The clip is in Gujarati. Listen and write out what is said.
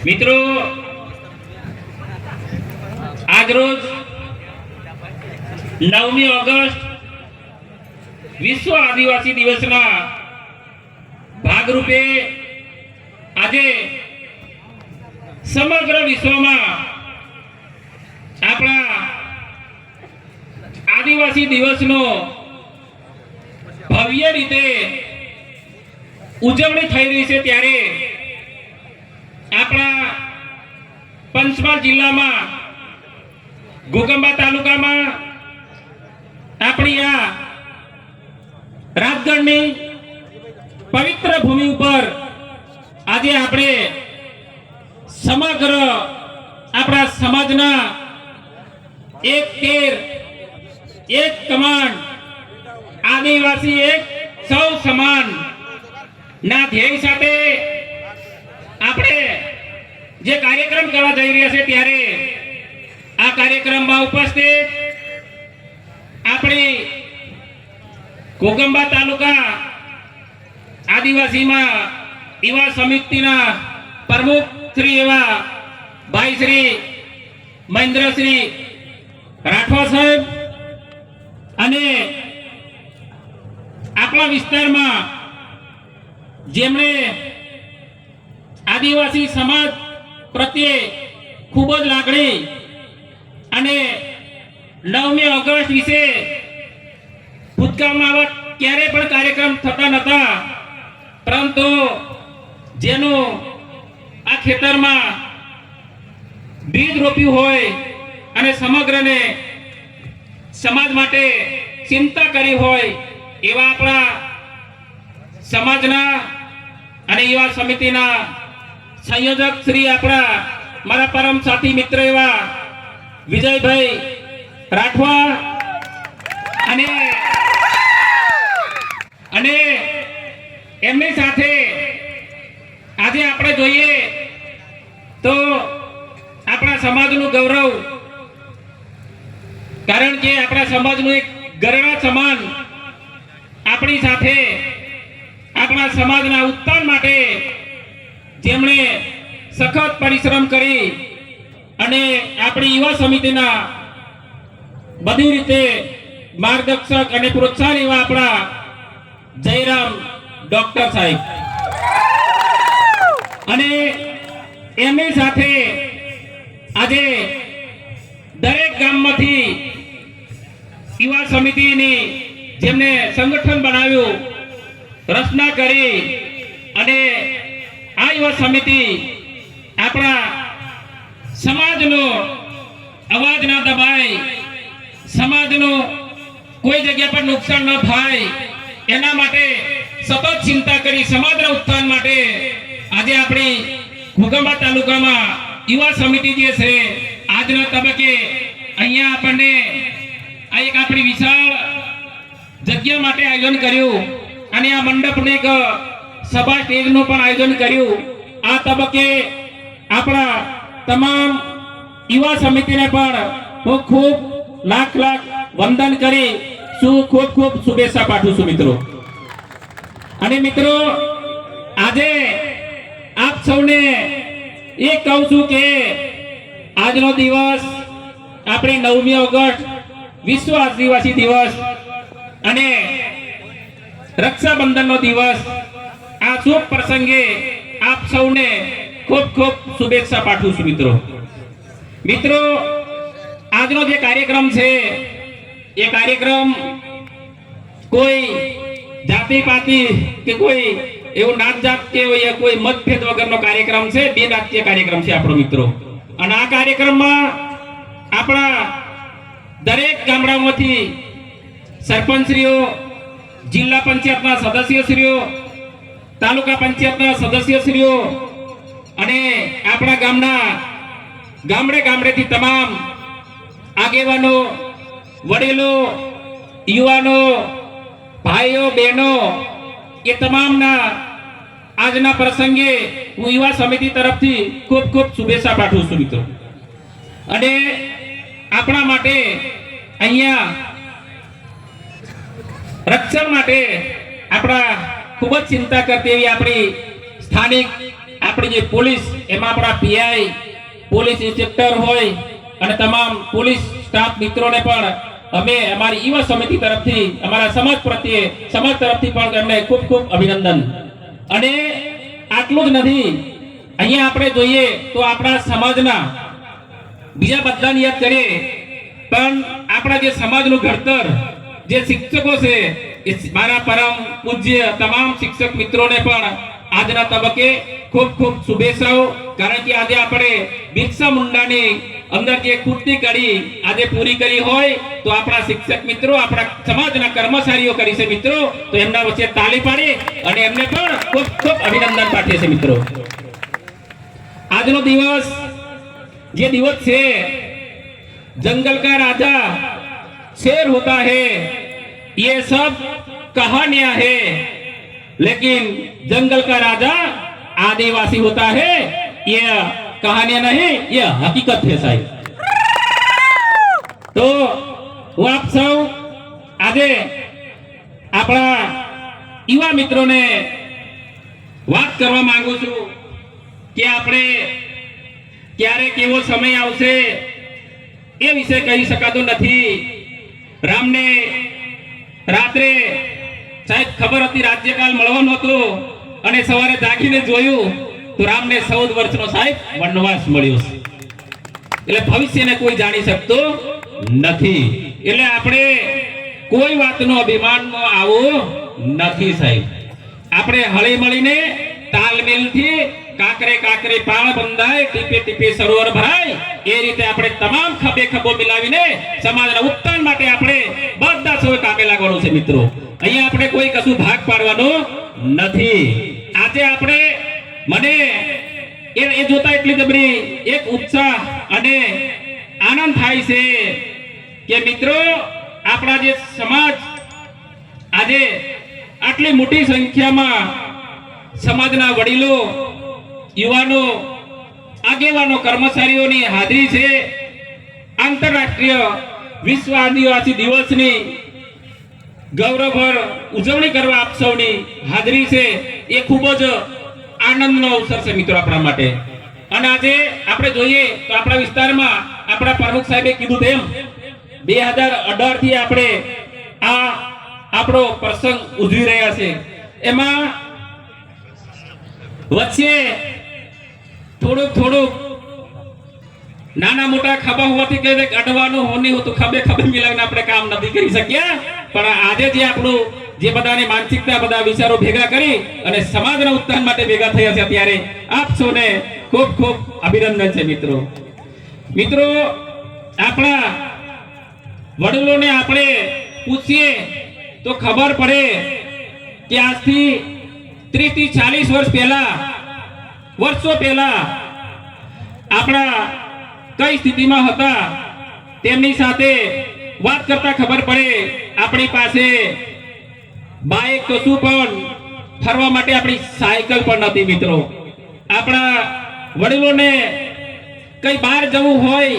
મિત્રો આજરોજ નવમી ઓગસ્ટ વિશ્વ આદિવાસી દિવસના ભાગરૂપે આજે સમગ્ર વિશ્વમાં આપણા આદિવાસી દિવસનો ભવ્ય રીતે ઉજવણી થઈ રહી છે ત્યારે આપણા પંચમહાલ જિલ્લામાં ગોગંબા તાલુકામાં આપણી આ રાજગઢની પવિત્ર ભૂમિ ઉપર આજે આપણે સમગ્ર આપણા સમાજના એક તેર, એક કમાન્ડ આદિવાસી એક સૌ સમાન ના ધ્યેય સાથે આપણે જે કાર્યક્રમ કરવા જઈ રહ્યા છે ત્યારે આ કાર્યક્રમમાં ઉપસ્થિત આપણી ઘોગંબા તાલુકા આદિવાસીમાં યુવા સમિતિના પ્રમુખ શ્રી એવા ભાઈ શ્રી મહેન્દ્રશ્રી રાઠવા સાહેબ અને આપણા વિસ્તારમાં જેમણે આદિવાસી સમાજ પ્રત્યે ખૂબ જ લાગણી અને નવમી ઓગસ્ટ વિશે ભૂતકાળમાં આવા ક્યારે પણ કાર્યક્રમ થતા નહોતા. પરંતુ જેનું આ ખેતરમાં બીજ રોપ્યું હોય અને સમગ્રને સમાજ માટે ચિંતા કરી હોય એવા આપણા સમાજના અને યુવા સમિતિના સંયોજક શ્રી આપણા મારા પરમ સાથી મિત્ર એવા વિજયભાઈ રાઠવા અને અને એમની સાથે આજે આપણે જોઈએ તો આપણા સમાજનું ગૌરવ. કારણ કે આપણા સમાજનું એક ગરડા સમાન આપણી સાથે આપણા સમાજના ઉત્થાન માટે જેમણે સખત પરિશ્રમ કરી અને આપણી યુવા સમિતિના બધી રીતે માર્ગદર્શક અને પ્રોત્સાહન એવા આપણા જયરામ ડોક્ટર સાહેબ. અને એમની સાથે આજે દરેક ગામમાંથી યુવા સમિતિની જેમને સંગઠન બનાવ્યું, રચના કરી અને આ યુવા સમિતિ આપણા સમાજનો અવાજ ના દબાય સમાજનો કોઈ જગ્યા પર નુકસાન ન થાય, એના માટે સતત ચિંતા કરી સમાજના ઉત્થાન માટે આજે આપણી ઘોગંબા તાલુકામાં યુવા સમિતિ જે છે, આજના તબક્કે અહીંયા આપણને આ એક આપણી વિશાળ જગ્યા માટે આયોજન કર્યું. અને આ મંડપને એક સભા સ્ટેજનું પણ આયોજન કર્યું. આ તબક્કે આપણા તમામ યુવા સમિતિને પણ હું ખૂબ લાખ લાખ વંદન કરી શું ખૂબ ખૂબ શુભેચ્છા પાઠવું છું મિત્રો. અને મિત્રો, આજે આપ સૌને એ કહું છું કે આજનો દિવસ આપણી નવમી ઓગસ્ટ વિશ્વ આદિવાસી દિવસ અને રક્ષાબંધનનો દિવસ આ શુભ પ્રસંગે આપ સૌને ખૂબ ખૂબ શુભેચ્છા પાઠવું છું, મિત્રો. મિત્રો, આજનો જે કાર્યક્રમ છે, એ કાર્યક્રમ કોઈ જાતિ પાતિ કે કોઈ એવું નાત જાત કે કોઈ મતભેદ વગરનો કાર્યક્રમ છે બે નાટ્ય કાર્યક્રમ છે આપણો, મિત્રો. અને આ કાર્યક્રમમાં આપણા દરેક ગામડામાંથી સરપંચશ્રીઓ, જિલ્લા પંચાયતના સદસ્યશ્રીઓ તાલુકા પંચાયતના સદસ્યશ્રીઓ અને આપણા ગામના ગામડે ગામડેથી તમામ આગેવાનો, વડીલો, યુવાનો, ભાઈઓ, બહેનો, એ તમામના આજના પ્રસંગે હું યુવા સમિતિ તરફથી ખૂબ ખૂબ શુભેચ્છા પાઠવું છું મિત્રો. અને આપણા માટે અહીંયા રક્ષણ માટે આપણા ખૂબ જ ચિંતા કરતી એવી આપણી સ્થાનિક, આપણી જે પોલીસ, એમાં આપણા પીઆઈ, પોલીસ ઇન્સ્પેક્ટર હોય અને તમામ પોલીસ સ્ટાફ મિત્રોને પણ અમે અમારી યુવા સમિતિ તરફથી, અમારા સમાજ પ્રત્યે, સમાજ તરફથી પણ એમને ખૂબ ખૂબ અભિનંદન. અને આટલું જ નથી, અહીંયા આપણે જોઈએ તો આપણા સમાજના બીજા બધાને યાદ કરીએ, પણ આપણા જે સમાજનું ઘડતર, જે શિક્ષકો છે મારા પરમ પૂજ્ય તમામ શિક્ષક મિત્રોને પણ આજના તબક્કે ખૂબ ખૂબ શુભેચ્છાઓ. કારણ કે આજે આપણે બિરસા મુંડાની અંદર જે ખૂટતી કડી આજે પૂરી કરી હોય, તો આપણા શિક્ષક મિત્રો, આપણા સમાજના કર્મચારીઓ કરી છે મિત્રો. તો એમના વચ્ચે તાલી પાડી અને એમને પણ ખૂબ ખૂબ અભિનંદન પાઠવે છે મિત્રો. આજનો દિવસ જે દિવસ છે જંગલ કા રાજા શેર હોતા હૈ ये सब कहानियां है लेकिन जंगल का राजा आदिवासी होता है ये कहानियां नहीं ये हकीकत है साहब તો હું આપ સૌ આજે આપણા યુવા મિત્રોને વાત કરવા માંગુ છું કે આપણે ક્યારેક એવો સમય આવશે એ વિશે કહી શકાતું નથી રામને રાત્રે સાહેબ ખબર હતી રાજ્યકાલ મળવાનો હતો અને સવારે જાગીને જોયું તો રામને ચૌદ વર્ષનો સાહેબ વનવાસ મળ્યો છે. એટલે ભવિષ્યને કોઈ જાણી શકતો નથી. એટલે આપણે કોઈ વાતનો અભિમાનમાં આવો નથી સાહેબ. આપણે હળી મળીને તાલમેલથી કાકરે કાકરે પાળ બંધાય, ટીપે ટીપે સરોવર ભરાય એ રીતે આપણે તમામ ખભે ખભો મિલાવીને સમાજના ઉત્થાન માટે આપણે બધા સૌ કામે લાગવાનું છે મિત્રો. અહીંયા આપણે કોઈ કશું ભાગ પાડવાનો નથી. આજે આપણે મને એ એ જોતા એટલી જબરી એક ઉત્સાહ અને આનંદ થાય છે કે મિત્રો, આપણા જે સમાજ આજે આટલી મોટી સંખ્યામાં સમાજના વડીલો, યુવાનો આગેવાનો, કર્મચારીઓની હાજરી છે. આંતરરાષ્ટ્રીય વિશ્વ આદિવાસી દિવસની ગૌરવભર ઉજવણી કરવા આપ સૌની હાજરી છે. એ ખૂબ જ આનંદનો અવસર છે મિત્રો આપણા માટે. અને આજે આપણે જોઈએ તો આપણા વિસ્તારમાં આપણા પ્રમુખ સાહેબે કીધું તેમ બે હજાર અઢારથી આપણે આ આપણો પ્રસંગ ઉજવી રહ્યા છે. એમાં વચ્ચે થોડુંક થોડુંક. નાના મોટા ખાબા હોવાથી કે અડવાનું હોની હોતું, ખભે ખભે મિલાવીને આપણે કામ નથી કરી શક્યા પણ આજે જે આપણું, જે બધાની માનસિકતા, બધા વિચારો ભેગા કરી અને સમાજના ઉત્થાન માટે ભેગા થયા છે ત્યારે આપ સૌને ખૂબ ખૂબ અભિનંદન છે મિત્રો. મિત્રો, આપણા વડીલોને આપણે પૂછીએ તો ખબર પડે કે આજથી ત્રીસથી ચાલીસ વર્ષ પહેલા વર્ષો પહેલા આપણા કઈ સ્થિતિમાં હતા તેમની સાથે વાત કરતા ખબર પડે આપણી પાસે બાઇક તો શું પણ ફરવા માટે આપણી સાયકલ પણ નથી મિત્રો. આપણા વડીલોને કઈ બહાર જવું હોય